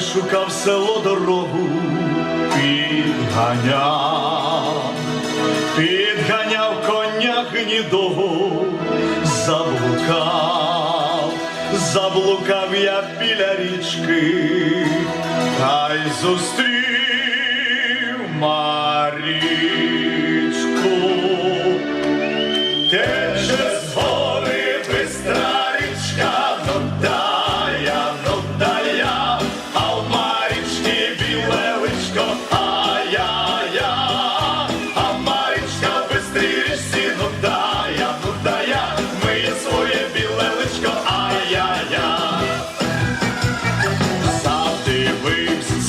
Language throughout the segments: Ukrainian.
шукав село дорогу, підганяв, підганяв коня гнідого, заблукав, заблукав я біля річки, та й зустрів Марію. стрічці, ну да я, ну да я, миє своє біле личко, ай-я-я.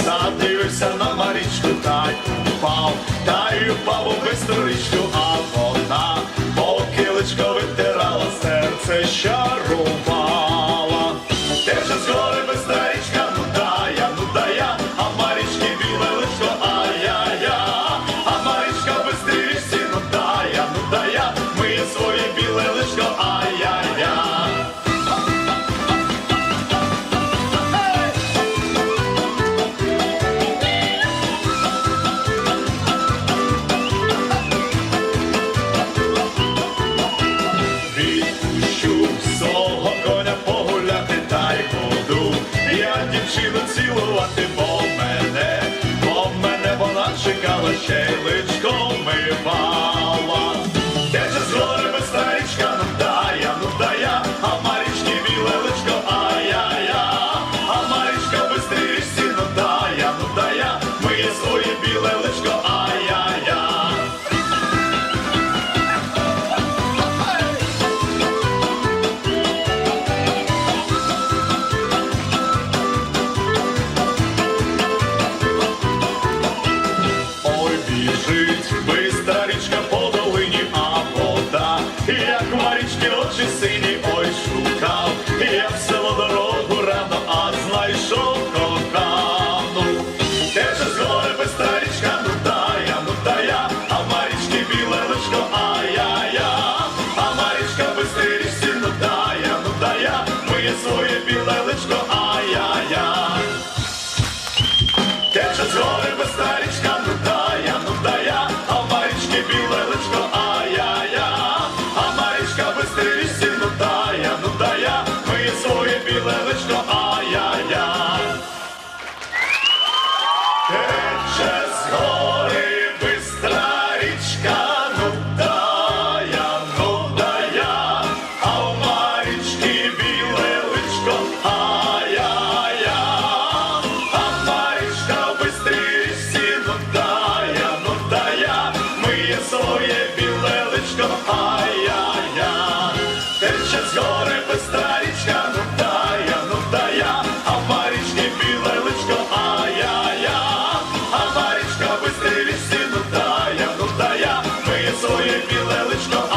Задивився, на Марічку, та упав, та й упав у бистру а вона поки личко витирала серце щарувала. Де вже згори бистра річка, ну я, ну да я, а Марічки біле личко, ай я, а Марічка бистрі. Почила цілувати, бо мене, бо мене вона чекала ще лише. was there. Своє біле личко